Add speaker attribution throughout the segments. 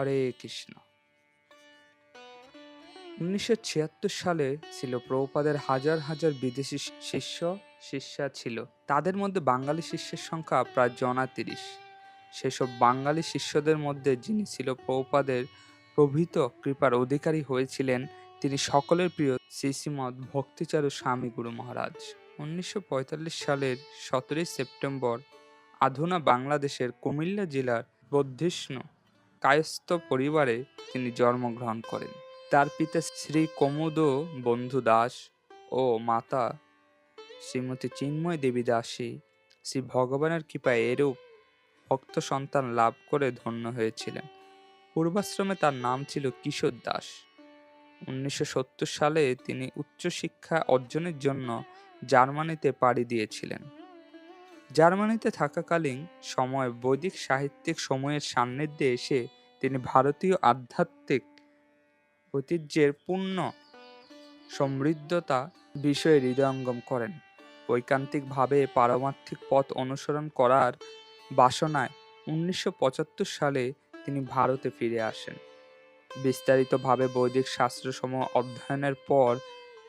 Speaker 1: হরে কৃষ্ণ। উনিশশো ছিয়াত্তর সালে ছিল প্রভুপাদের হাজার হাজার বিদেশি শিষ্য, শিষ্যা ছিল। তাদের মধ্যে বাঙালি শিষ্যের সংখ্যা প্রায় জনা তিরিশ সেসব বাঙালি শিষ্যদের মধ্যে যিনি ছিল প্রভুপাদের প্রভৃত কৃপার অধিকারী হয়েছিলেন, তিনি সকলের প্রিয় শ্রীশ্রীমদ ভক্তিচারু স্বামী গুরু মহারাজ। উনিশশো পঁয়তাল্লিশ সালের সতেরোই সেপ্টেম্বর আধুনা বাংলাদেশের কুমিল্লা জেলার বর্ধিষ্ণু কায়স্থ পরিবারে তিনি জন্মগ্রহণ করেন। তার পিতা শ্রী কমোদ বন্ধু দাস ও মাতা শ্রীমতী চিন্ময় দেবী দাসী শ্রী ভগবানের কৃপায় এরূপ ভক্ত সন্তান লাভ করে ধন্য হয়েছিলেন। পূর্বাশ্রমে তার নাম ছিল কিশোর দাস। উনিশশো সত্তর সালে তিনি উচ্চশিক্ষা অর্জনের জন্য জার্মানিতে পাড়ি দিয়েছিলেন। জার্মানিতে থাকাকালীন সময় বৈদিক সাহিত্যিক সময়ের সান্নিধ্যে এসে তিনি ভারতীয় আধ্যাত্মিক ঐতিহ্যের পূর্ণ সমৃদ্ধতা বিষয়ে হৃদয়ঙ্গম করেন। ঐকান্তিকভাবে পারমার্থিক পথ অনুসরণ করার বাসনায় উনিশশো পঁচাত্তর সালে তিনি ভারতে ফিরে আসেন। বিস্তারিতভাবে বৈদিক শাস্ত্রসমূহ অধ্যয়নের পর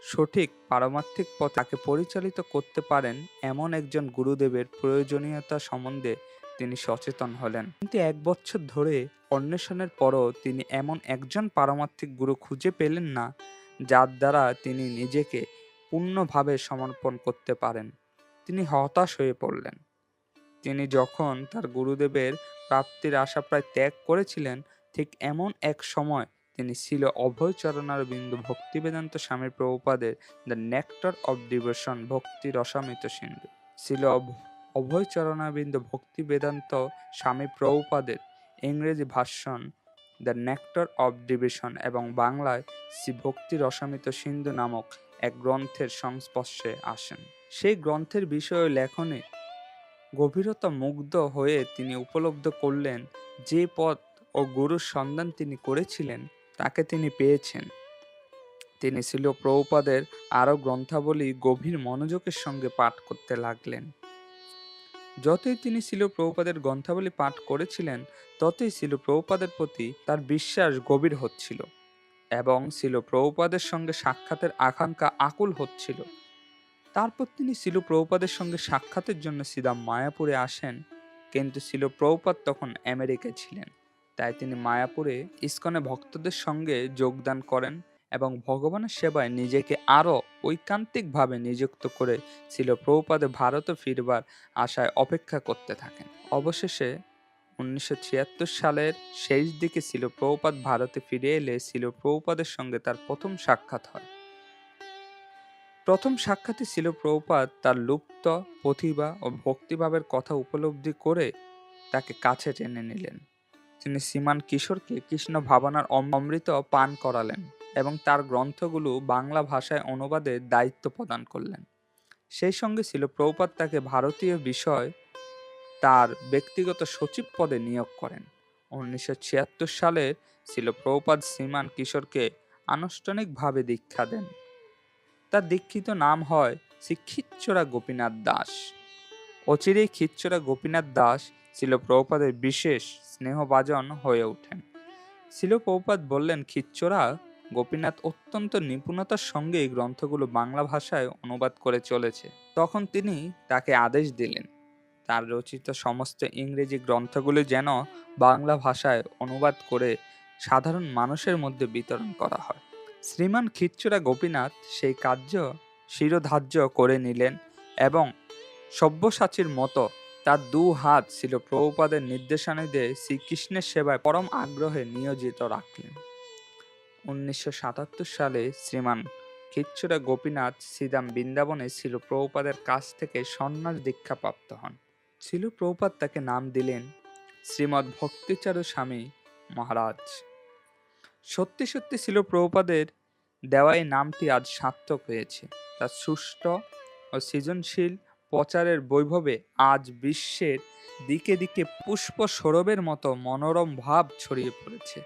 Speaker 1: সঠিক পারমার্থিক পথ তাকে পরিচালিত করতে পারেন এমন একজন গুরুদেবের প্রয়োজনীয়তা সম্বন্ধে তিনি সচেতন হলেন। কিন্তু এক বছর ধরে অন্বেষণের পরও তিনি এমন একজন পারমার্থিক গুরু খুঁজে পেলেন না, যার দ্বারা তিনি নিজেকে পূর্ণভাবে সমর্পণ করতে পারেন। তিনি হতাশ হয়ে পড়লেন। তিনি যখন তার গুরুদেবের প্রাপ্তির আশা প্রায় ত্যাগ করেছিলেন, ঠিক এমন এক সময় তিনি ছিল অভয় চরণার বিন্দু ভক্তি বেদান্ত স্বামী প্রভুপাদের দ্য নেক্টর অব ডিভোশন ভক্তি রসামিত সিন্ধু। ছিল অভয় চরণাবিন্দু ভক্তি বেদান্ত স্বামী প্রভুপাদের ইংরেজি ভাষণ, দ্য নেক্টর অব ডিভিশন এবং বাংলায় শ্রী ভক্তি রসামিত সিন্ধু নামক এক গ্রন্থের সংস্পর্শে আসেন। সেই গ্রন্থের বিষয়ে লেখনে গভীরতা মুগ্ধ হয়ে তিনি উপলব্ধ করলেন যে পথ ও গুরুর সন্ধান তিনি করেছিলেন তাকে তিনি পেয়েছেন। তিনি ছিল প্রভুপাদের আরও গ্রন্থাবলী গভীর মনোযোগের সঙ্গে পাঠ করতে লাগলেন। যতই তিনি ছিল প্রভুপাদের গ্রন্থাবলী পাঠ করেছিলেন, ততই ছিল প্রভুপাদের প্রতি তার বিশ্বাস গভীর হচ্ছিল এবং ছিল প্রভুপাদের সঙ্গে সাক্ষাতের আকাঙ্ক্ষা আকুল হচ্ছিল। তারপর তিনি ছিল প্রভুপাদের সঙ্গে সাক্ষাতের জন্য সিধা মায়াপুরে আসেন, কিন্তু ছিল প্রভুপাদ তখন আমেরিকায় ছিলেন। তাই তিনি মায়াপুরে ইস্কনে ভক্তদের সঙ্গে যোগদান করেন এবং ভগবানের সেবায় নিজেকে আরও ঐকান্তিকভাবে নিযুক্ত করে ছিল প্রভুপাদে ভারতে ফিরবার আশায় অপেক্ষা করতে থাকেন। অবশেষে উনিশশো ছিয়াত্তর সালের শেষ দিকে ছিল প্রভুপাদ ভারতে ফিরে এলে ছিল প্রভুপাদের সঙ্গে তার প্রথম সাক্ষাৎ হয়। প্রথম সাক্ষাতে ছিল প্রভুপাদ তার লুপ্ত প্রতিভা ও ভক্তিভাবের কথা উপলব্ধি করে তাকে কাছে টেনে নিলেন। তিনি শ্রীমান কিশোরকে কৃষ্ণ ভাবনার অমৃত পান করালেন এবং তার গ্রন্থগুলো বাংলা ভাষায় অনুবাদের দায়িত্ব প্রদান করলেন। সেই সঙ্গে ছিল প্রভুপাত তাকে ভারতীয় বিষয় তার ব্যক্তিগত সচিব পদে নিয়োগ করেন। উনিশশো ছিয়াত্তর সালে ছিল প্রভুপাদ শ্রীমান কিশোরকে আনুষ্ঠানিকভাবে দীক্ষা দেন। তার দীক্ষিত নাম হয় শ্রী খিচ্চরা গোপীনাথ দাস। অচিরেই খিচ্চরা গোপীনাথ দাস ছিল প্রভুপাদের বিশেষ স্নেহভাজন হয়ে ওঠেন। ছিল প্রভুপাদ বললেন খিচ্চরা গোপীনাথ অত্যন্ত নিপুণতার সঙ্গে এই গ্রন্থগুলো বাংলা ভাষায় অনুবাদ করে চলেছে। তখন তিনি তাকে আদেশ দিলেন, তার রচিত সমস্ত ইংরেজি গ্রন্থগুলি যেন বাংলা ভাষায় অনুবাদ করে সাধারণ মানুষের মধ্যে বিতরণ করা হয়। শ্রীমান খিচ্চুরা গোপীনাথ সেই কার্য শিরোধার্য করে নিলেন এবং সব্যসাচীর মতো তার দু হাত ছিল প্রভুপাদের নির্দেশানীদের শ্রীকৃষ্ণের সেবায় পরম আগ্রহে নিয়োজিত রাখলেন। উনিশশো সাতাত্তর সালে শ্রীমান খিচ্ছুরা গোপীনাথ শ্রীদাম বৃন্দাবনে ছিল প্রভুপাদের কাছ থেকে সন্ন্যাস দীক্ষা প্রাপ্ত হন। ছিল প্রভুপাদ তাকে নাম দিলেন শ্রীমৎ ভক্তিচারু স্বামী মহারাজ। সত্যি সত্যি ছিল প্রভুপাদের দেওয়া এই নামটি আজ সার্থক হয়েছে। তার সুষ্ঠ ও সৃজনশীল প্রচারের বৈভবে আজ বিশ্বের দিকে দিকে পুষ্প সৌরভের মতো মনোরম ভাব ছড়িয়ে পড়েছে।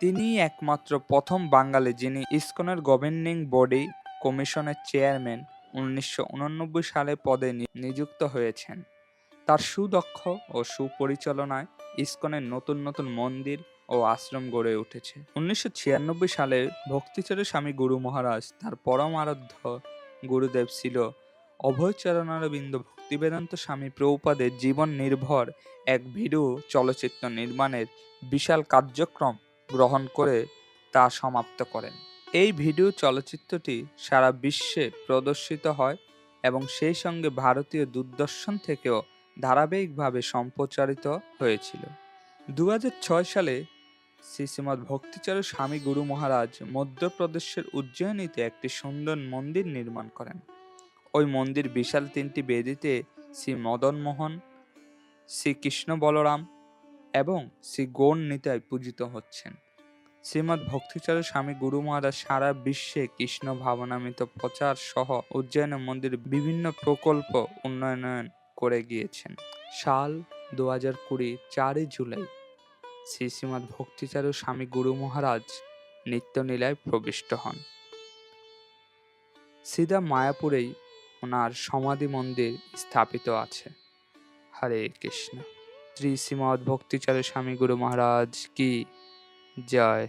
Speaker 1: তিনি একমাত্র প্রথম বাঙালি যিনি ইসকনের গভর্নিং বডি কমিশনের চেয়ারম্যান উনিশশো সালে পদে নিযুক্ত হয়েছেন। তার সুদক্ষ ও সুপরিচালনায় ইসকনের নতুন নতুন মন্দির ও আশ্রম গড়ে উঠেছে। উনিশশো ছিয়ানব্বই সালে ভক্তিচরের স্বামী গুরু মহারাজ তার পরম আরাধ্য গুরুদেব ছিল অভয়চরণারবিন্দ ভক্তিবেদান্ত স্বামী প্রভুপাদের জীবন নির্ভর এক ভিডিও চলচ্চিত্র নির্মাণের বিশাল কার্যক্রম গ্রহণ করে তা সমাপ্ত করেন। এই ভিডিও চলচ্চিত্রটি সারা বিশ্বে প্রদর্শিত হয় এবং সেই সঙ্গে ভারতীয় দূরদর্শন থেকেও ধারাবাহিকভাবে সম্প্রচারিত হয়েছিল। দু হাজার ছয় সালে শ্রী শ্রীমৎ ভক্তিচর স্বামী গুরু মহারাজ মধ্যপ্রদেশের উজ্জয়িনীতে একটি সুন্দর মন্দির নির্মাণ করেন। ওই মন্দির বিশাল তিনটি বেদিতে শ্রী মদন মোহন শ্রী কৃষ্ণ বলরাম এবং শ্রী গৌণ নিতাই পূজিত হচ্ছেন। শ্রীমৎ ভক্তিচর স্বামী গুরু মহারাজ সারা বিশ্বে কৃষ্ণ ভাবনামিত প্রচার সহ উজ্জয়িনী মন্দির বিভিন্ন প্রকল্প উন্নয়ন করে গিয়েছেন। সাল দু হাজার কুড়ি, চারই জুলাই শ্রী শ্রীমৎ ভক্তিচারু স্বামী গুরু মহারাজ নিত্যনীলায় প্রবিষ্ট হন। সিধা মায়াপুরেই ওনার সমাধি মন্দির স্থাপিত আছে। হরে কৃষ্ণ। শ্রী শ্রীমদ্ ভক্তিচার স্বামী গুরু মহারাজ কি জয়।